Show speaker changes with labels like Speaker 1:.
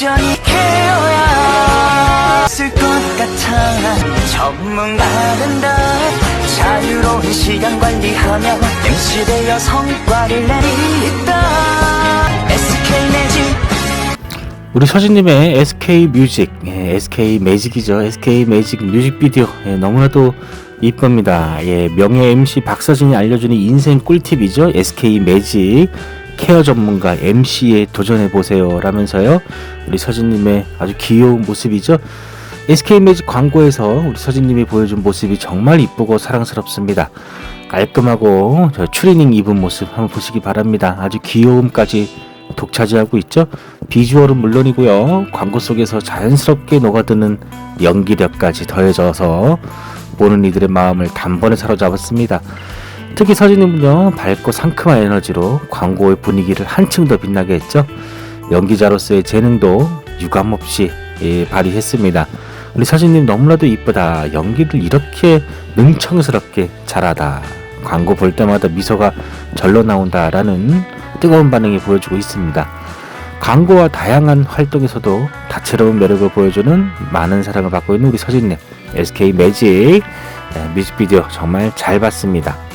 Speaker 1: 완전히 케어야. 쓸 것 같아. 전문가는 다. 자유로운 시간 관리하며 MC 되어 성과를 내리다. SK 매직.
Speaker 2: 우리 서진님의 SK 뮤직, 예, SK 매직이죠. SK 매직 뮤직비디오. 예, 너무나도 이쁩니다. 예, 명예 MC 박서진이 알려주는 인생 꿀팁이죠. SK 매직 케어 전문가 MC에 도전해 보세요. 라면서요. 우리 서진님의 아주 귀여운 모습이죠. SK 매직 광고에서 우리 서진님이 보여준 모습이 정말 이쁘고 사랑스럽습니다. 깔끔하고 저 추리닝 입은 모습 한번 보시기 바랍니다. 아주 귀여움까지 독차지하고 있죠. 비주얼은 물론이고요. 광고 속에서 자연스럽게 녹아드는 연기력까지 더해져서 보는 이들의 마음을 단번에 사로잡았습니다. 특히 서진님은요 밝고 상큼한 에너지로 광고의 분위기를 한층 더 빛나게 했죠. 연기자로서의 재능도 유감없이 예, 발휘했습니다. 우리 서진님 너무나도 이쁘다. 연기를 이렇게 능청스럽게 잘하다. 광고 볼 때마다 미소가 절로 나온다라는 뜨거운 반응이 보여주고 있습니다. 광고와 다양한 활동에서도 다채로운 매력을 보여주는 많은 사랑을 받고 있는 우리 서진님 SK 매직 예, 뮤직비디오 정말 잘 봤습니다.